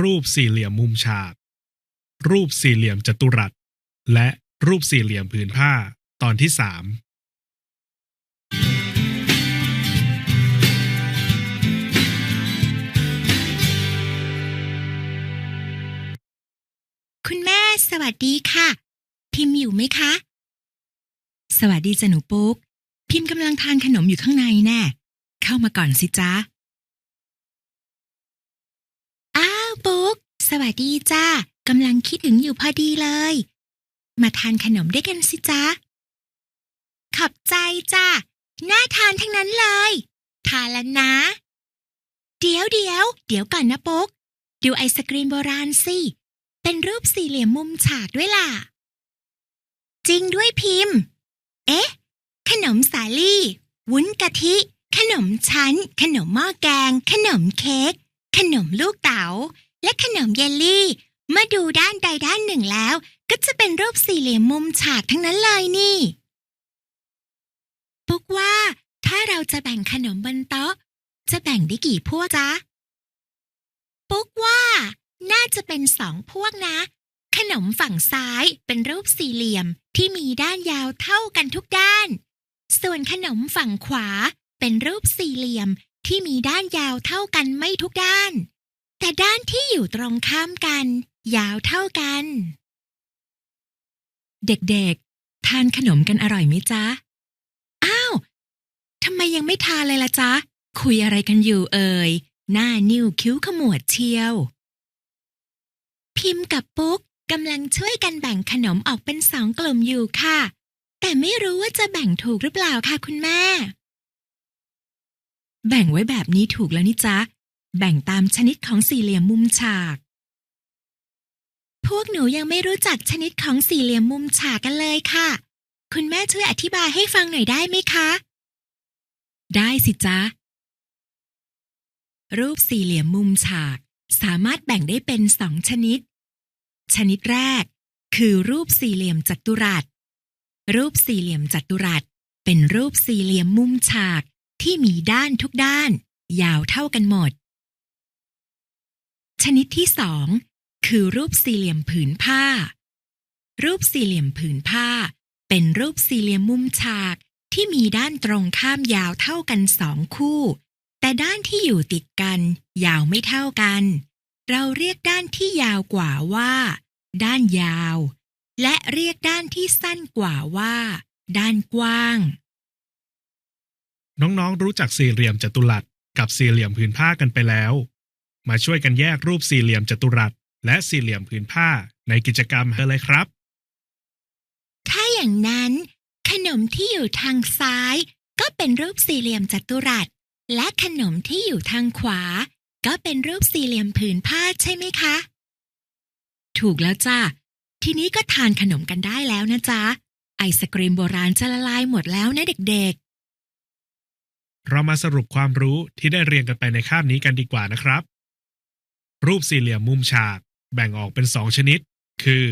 รูปสี่เหลี่ยมมุมฉาก รูปสี่เหลี่ยมจัตุรัส และรูปสี่เหลี่ยมผืนผ้า ตอนที่สามคุณแม่สวัสดีค่ะ พิมพ์อยู่ไหมคะ สวัสดีจ้ะหนูปุ๊ก พิมพ์กำลังทานขนมอยู่ข้างในแน่ เข้ามาก่อนสิจ๊ะ สวัสดีจ้ากำลังคิดถึงอยู่พอดีเลย มาทานขนมด้วยกันสิจ๊ะขอบใจจ้าน่าทานทั้งนั้นเลย ทานแล้วนะ เดี๋ยวเดี๋ยวเดี๋ยวก่อนนะปุ๊ก ดูไอศกรีมโบราณสิ เป็นรูปสี่เหลี่ยมมุมฉากด้วยล่ะ จริงด้วยพิมพ์ เอ๊ะ ขนมสาลี่ วุ้นกะทิ ขนมชั้น ขนมหม้อแกง ขนมเค้ก ขนมลูกเต๋า และขนมเยลลี่เมื่อดูด้านใดด้านหนึ่งแล้ว ก็จะเป็นรูปสี่เหลี่ยมมุมฉากทั้งนั้นเลยนี่ปุ๊กว่า ถ้าเราจะแบ่งขนมบนโต๊ะ จะแบ่งได้กี่พวกจ๊ะปุ๊กว่า น่าจะเป็นสองพวกนะ ขนมฝั่งซ้ายเป็นรูปสี่เหลี่ยมที่มีด้านยาวเท่ากันทุกด้าน ส่วนขนมฝั่งขวาเป็นรูปสี่เหลี่ยมที่มีด้านยาวเท่ากันไม่ทุกด้าน แต่ด้านที่อยู่ตรงข้ามกัน ยาวเท่ากัน เด็กๆ ทานขนมกันอร่อยไหมจ๊ะ อ้าวทำไมยังไม่ทานเลยล่ะจ๊ะ คุยอะไรกันอยู่เอ่ย หน้านิ้วคิ้วขมวดเชียว พิมพ์กับปุ๊กกำลังช่วยกันแบ่งขนมออกเป็นสองกลุ่มอยู่ค่ะ แต่ไม่รู้ว่าจะแบ่งถูกหรือเปล่าค่ะคุณแม่ แบ่งไว้แบบนี้ถูกแล้วนี่จ๊ะ แบ่งตามชนิดของสี่เหลี่ยมมุมฉาก พวกหนูยังไม่รู้จักชนิดของสี่เหลี่ยมมุมฉากกันเลยค่ะ คุณแม่ช่วยอธิบายให้ฟังหน่อยได้ไหมคะ ได้สิจ๊ะ รูปสี่เหลี่ยมมุมฉาก สามารถแบ่งได้เป็นสองชนิด ชนิดแรก คือรูปสี่เหลี่ยมจัตุรัส รูปสี่เหลี่ยมจัตุรัส เป็นรูปสี่เหลี่ยมมุมฉากที่มีด้านทุกด้าน ยาวเท่ากันหมด ชนิดที่สองคือรูปสี่เหลี่ยมผืนผ้า รูปสี่เหลี่ยมผืนผ้า เป็นรูปสี่เหลี่ยมมุมฉากที่มีด้านตรงข้ามยาวเท่ากันสองคู่ แต่ด้านที่อยู่ติดกัน ยาวไม่เท่ากัน เราเรียกด้านที่ยาวกว่าว่า ด้านยาว และเรียกด้านที่สั้นกว่าว่า ด้านกว้าง น้องๆรู้จักสี่เหลี่ยมจัตุรัสกับสี่เหลี่ยมผืนผ้ากันไปแล้ว มาช่วยกันแยกรูปสี่เหลี่ยมจัตุรัส และสี่เหลี่ยมผืนผ้าในกิจกรรมกันเลยครับ ถ้าอย่างนั้น ขนมที่อยู่ทางซ้าย ก็เป็นรูปสี่เหลี่ยมจัตุรัส และขนมที่อยู่ทางขวา ก็เป็นรูปสี่เหลี่ยมผืนผ้าใช่ไหมคะ ถูกแล้วจ้ะทีนี้ก็ทานขนมกันได้แล้วนะจ๊ะ ไอศกรีมโบราณจะละลายหมดแล้วนะเด็กเรามาสรุปความรู้ที่ได้เรียนกันไปในคาบนี้กันดีกว่านะครับ รูปสี่เหลี่ยมมุมฉาก แบ่งออกเป็นสองชนิด คือ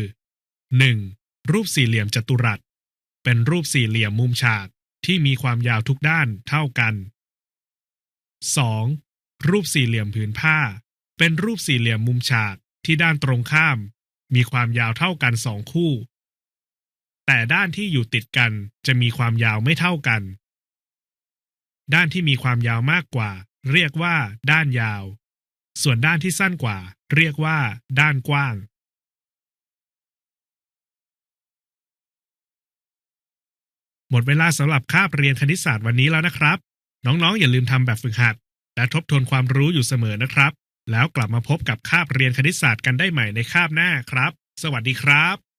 1. รูปสี่เหลี่ยมจัตุรัส เป็นรูปสี่เหลี่ยมมุมฉากที่มีความยาวทุกด้านเท่ากัน 2. รูปสี่เหลี่ยมผืนผ้า เป็นรูปสี่เหลี่ยมมุมฉากที่ด้านตรงข้าม มีความยาวเท่ากันสองคู่ แต่ด้านที่อยู่ติดกันจะมีความยาวไม่เท่ากัน ด้านที่มีความยาวมากกว่า เรียกว่า ด้านยาว ส่วนด้านที่สั้นกว่าเรียกว่าด้านกว้างหมดเวลาสำหรับคาบเรียนคณิตศาสตร์วันนี้แล้วนะครับ น้องๆ อย่าลืมทำแบบฝึกหัด และทบทวนความรู้อยู่เสมอนะครับ แล้วกลับมาพบกับคาบเรียนคณิตศาสตร์กันได้ใหม่ในคาบหน้าครับ สวัสดีครับ